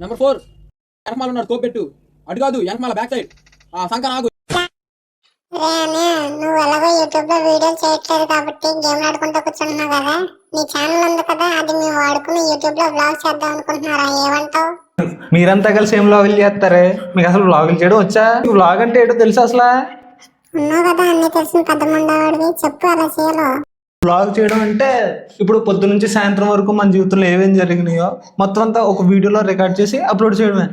Number four వెనకమాల ఉన్నాడు scope పెట్టు అటు కాదు వెనకమాల బ్యాక్ సైడ్ ఆ సంఖ నాకు నువ్వు ఎలాగో యూట్యూబ్లో వీడియోలు చేయట్లేదు కాబట్టి గేమ్ ఆడుకుంటూ కూర్చుంటున్నావు కదా? నీ ఛానల్ ఉంది కదా అది మేము వాడుకుని యూట్యూబ్లో బ్లాగ్ చేద్దాం అనుకుంటున్నారా? ఏమంటావు? మీరంతా కలిసి ఏం వ్లాగులు చేస్తారే? మీకు అసలు వ్లాగులు చేయడం వచ్చా? వ్లాగ్ అంటే ఏంటో తెలుసా అసలు? ఉన్నావు కదా అన్ని తెలిసిన పెద్ద ముండవాడివి చెప్పు అలా చేయాలో. వ్లాగ్ చేయడం అంటే ఇప్పుడు పొద్దు నుంచి సాయంత్రం వరకు మన జీవితంలో ఏమేం జరిగినాయో మొత్తం అంతా ఒక వీడియోలో రికార్డ్ చేసి అప్లోడ్ చేయడమే.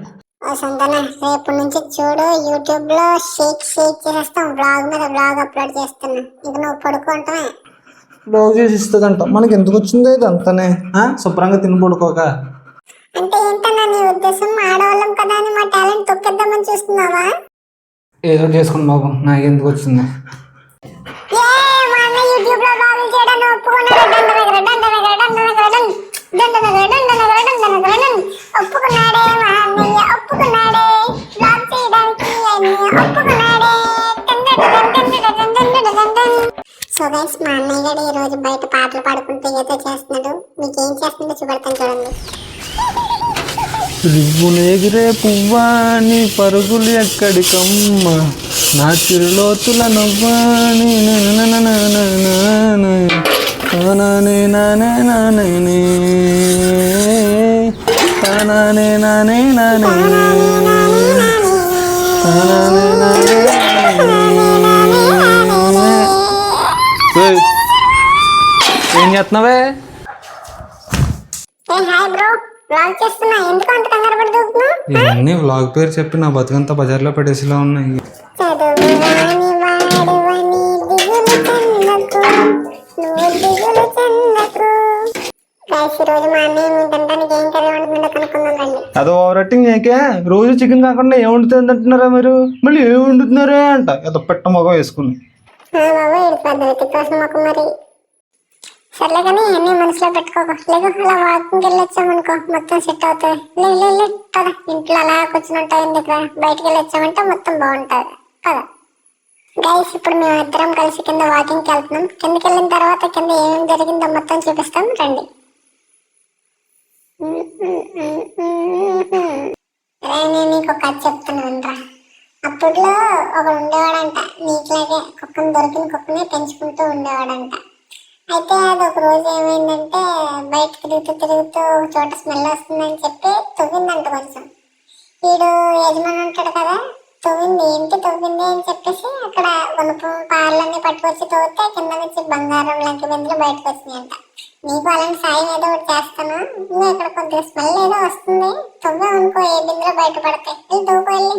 సొంతన రేపు నుంచి చూడు యూట్యూబ్లో షేక్ షేక్ చేసేస్తాం. బ్లాగ్ మీద బ్లాగ్ అప్లోడ్ చేస్తున్నా. ఇక నువ్వు పడుకుంటామే. వ్లాగ్ చేసి ఇస్తుందంట. మనకి ఎందుకు వచ్చింది ఇదంతానే ఆ? శుభ్రంగా తిని పడుకోక. అంటే ఏంటన్నా నీ ఉద్దేశం? ఆడవాళ్ళం కదా అని మా టాలెంట్ తొక్కేద్దామని చూస్తున్నావా? ఏదో చేసుకుని బాబు నాకు ఎందుకు వచ్చింది? ఒప్పుకున్నాడే మా అన్నయ్య ఒప్పుకున్నాడే బ్లాగ్ చేయడానికి అన్నయ్య ఒప్పుకున్నాడే సో గైస్ మా అన్నయ్య గారు ఈ రోజు బయట పాటలు పాడుకుంటూ ఏదో చేస్తున్నాడు. మీకు ఏం చేస్తుందో చూపెడతాను చూడండి. రివ్వులు ఎగిరే పువ్వాని పరుగులు ఎక్కడికమ్మ? నా చిరులోతుల నవ్వాని ఏం చేస్తున్నావే? ఇవన్నీ వ్లాగ్ పేరు చెప్పి నా బతుకంతా బజార్లో పెట్టేసిలా ఉన్నాయి. గైస్ ఈ రోజు మా అన్నయ్య మీ తినడానికి ఏం కర్రీ వండుతుందో కనుక్కుందాం రండి. అదో ఓవర్ యాక్టింగ్ ఏకే? రోజు చికెన్ కాకుండా ఏం వండుతుంది అంటున్నారా మీరు? మళ్ళీ ఏం వండుతున్నారే అంట. ఏదో పెట్ట మొగం వేసుకుని ఆ బాబు ఇది పద్ధతి కోసం ఒక మరి. సర్లే కానీ అన్ని మనసులో పెట్టుకోకు. లేదు అలా వాకింగ్ వెళ్ళొచ్చామనుకో మొత్తం సెట్ అవుతుంది. లే లే లే పద. ఇంట్లో అలా కూర్చున్నట్టు ఎందుకు బయటికి వెళ్ళొచ్చామంటే మొత్తం బాగుంటుంది. పద. గైస్ ఇప్పుడు మేము ఇద్దరం కలిసి కింద వాకింగ్కి వెళ్తున్నాం. కిందకి వెళ్ళిన తర్వాత కింద ఏమేమి జరిగిందో మొత్తం చూపిస్తాం. రండి. నేను నీకు ఒక కథ చెప్తాను అప్పట్లో ఒకడు ఉండేవాడంట. నీట్లాగే కుక్కను దొరికిన కుక్కనే పెంచుకుంటూ ఉండేవాడంట. అయితే అది ఒక రోజు ఏమైందంటే బయట తిరుగుతూ తిరుగుతూ ఒక చోట స్మెల్ వస్తుందని చెప్పి తవ్విందంట కొంచెం. వీడు యజమాని ఉంటాడు కదా తవ్వింది. ఏంటి తవ్వింది అని చెప్పేసి అక్కడ ఉనుపు పాలన్నీ పట్టుకొచ్చి తవ్వితే కింద నుంచి బంగారం లాంటి బిందులు బయటకు వచ్చినాయంట. నీకు అలాంటి సాయం ఏదో ఒకటి చేస్తాను. నువ్వు ఇక్కడ కొద్దిగా స్మెల్ ఏదో వస్తుంది. తవ్వే అనుకో ఏ బిందులో బయటపడతాయి. వెళ్ళి తోపు వెళ్ళి.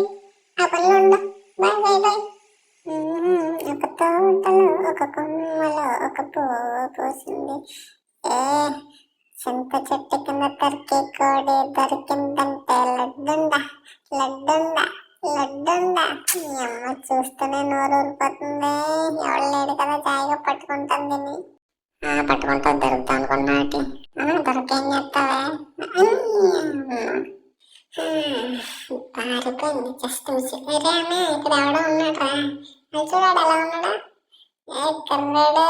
ఆ పనిలో ఉండు. Bye bye bye. ఒక తోటలో ఒక కొమ్మలో ఒక పువ్వు పోసింది. ఏ చింత చెట్టు కింద తరికి కోడి దొరికిందంటే లడ్డుందా లడ్డుందా లడ్డుందా ఈ అమ్మ చూస్తూనే నోరు ఊరిపోతుంది ఎవరు లేడు కదా జాయిగా పట్టుకుంటాను దీన్ని. పట్టుకుంటా దొరుకుతా అనుకున్నాటి దొరికేం చేస్తావే? పారిపోయింది జస్ట్ మిస్ వేరే అన్న ఇక్కడ ఎవడో ఉన్నాడు అది చూడాడు ఎలా ఉన్నాడా. ఏ కర్రాడా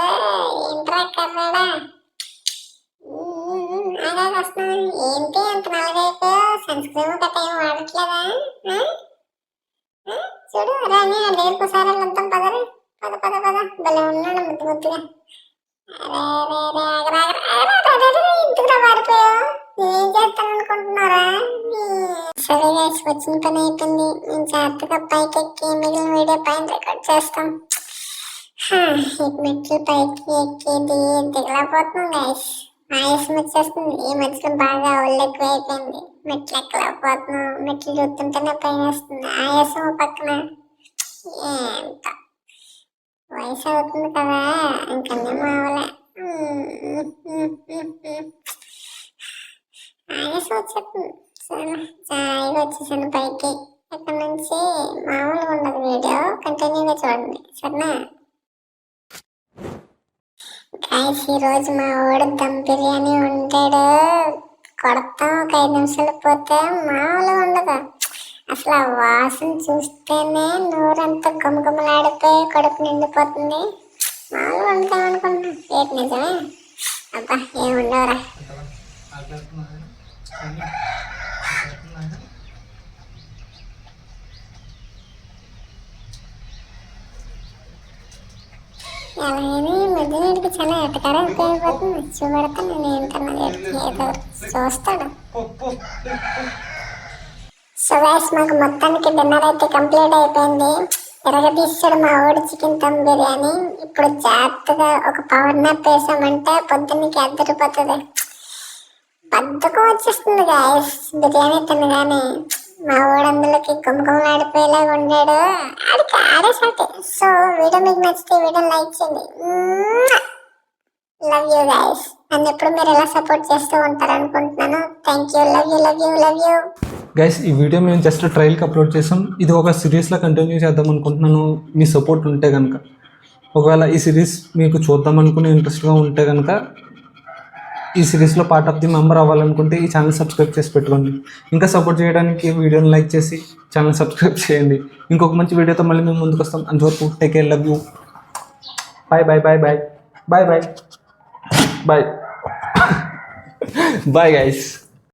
ఏంట్రా కర్రాడా? అదే వస్తున్నాను. ఏంటి అంత నల్లగైతే సన్ స్క్రీన్ గట్ట ఏం వాడట్లేదా? చూడు రాని ఆ దగ్గరకు ఒకసారి వెళ్తాం పదరే. పద పద పద. భలే ఉన్నాడు ముద్దు ముద్దుగా. వచ్చిన పని అయిపోయింది నేను జాగ్రత్తగా పైకి ఎక్కి మిగిలిన వీడియో పైన రికార్డ్ చేస్తాం మెట్లు పైకి ఎక్కేది దిగి దిగలేకపోతున్నాం గైస్ ఆయాసం వచ్చేస్తుంది ఈ మధ్యలో బాగా ఒళ్ళు ఎక్కువ అయిపోయింది మెట్లు ఎక్కలేకపోతున్నాం మెట్లు చూస్తుంటేనే పైన వస్తుంది ఆయాసం పక్కన ఏంట వయసు అవుతుంది కదా ఇంకన్నీ మావలే. ఆయాసం వచ్చేస్తుంది. సరే జాయిగా వచ్చేసాను పైకి. ఇక్కడ నుంచి మామూలుగా ఉండదు వీడియో. కంటిన్యూగా చూడండి. సరేనా? గాయస్ ఈరోజు మా వాడు దమ్ బిర్యానీ వండాడు. కొడతాం ఒక ఐదు నిమిషాలు పోతే మామూలుగా ఉండదు. అసలు ఆ వాసన చూస్తేనే నోరంతా గమగమలాడితే కడుపు నిండిపోతుంది. మామూలు వండుతామనుకుంటున్నా ఏంటి నిజమే? అబ్బా ఏముండవరా చూస్తాను చాలా నేను ఏదో చూస్తాడు సో గైస్ మాకు మొత్తానికి డిన్నర్ అయితే కంప్లీట్ అయిపోయింది. తిరగదీసాడు మా ఊడి చికెన్ దమ్ బిర్యానీ. ఇప్పుడు జాగ్రత్తగా ఒక పవర్ నాప్ వేసామంటే పొద్దున్నకి అద్దరిపోతుంది బద్దకం వచ్చేస్తుంది గాయస్ బిర్యానీ తినగానే మా ఊడందులోకి గుమగుమలాడిపోయేలాగా ఉన్నాడు ఆడికి ఆడేసాటి సో వీడియో మీకు నచ్చితే వీడియో లైక్ చేయండి. లవ్ యూ గాయస్ నన్ను ఎప్పుడు మీరు ఎలా సపోర్ట్ చేస్తూ ఉంటారు అనుకుంటున్నాను thank you love you love you love you guys ఈ వీడియో మేము జస్ట్ ట్రయల్కి అప్లోడ్ చేసాం. ఇది ఒక సిరీస్లో కంటిన్యూ చేద్దాం అనుకుంటున్నాను. మీ సపోర్ట్ ఉంటే కనుక ఒకవేళ ఈ సిరీస్ మీకు చూద్దాం అనుకునే ఇంట్రెస్ట్గా ఉంటే కనుక ఈ సిరీస్లో పార్ట్ ఆఫ్ ది మెంబర్ అవ్వాలనుకుంటే ఈ ఛానల్ సబ్స్క్రైబ్ చేసి పెట్టుకోండి. ఇంకా సపోర్ట్ చేయడానికి వీడియోని లైక్ చేసి ఛానల్ సబ్స్క్రైబ్ చేయండి. ఇంకొక మంచి వీడియోతో మళ్ళీ మేము ముందుకు వస్తాం. అంతవరకు take care love you bye bye bye bye bye bye bye bye guys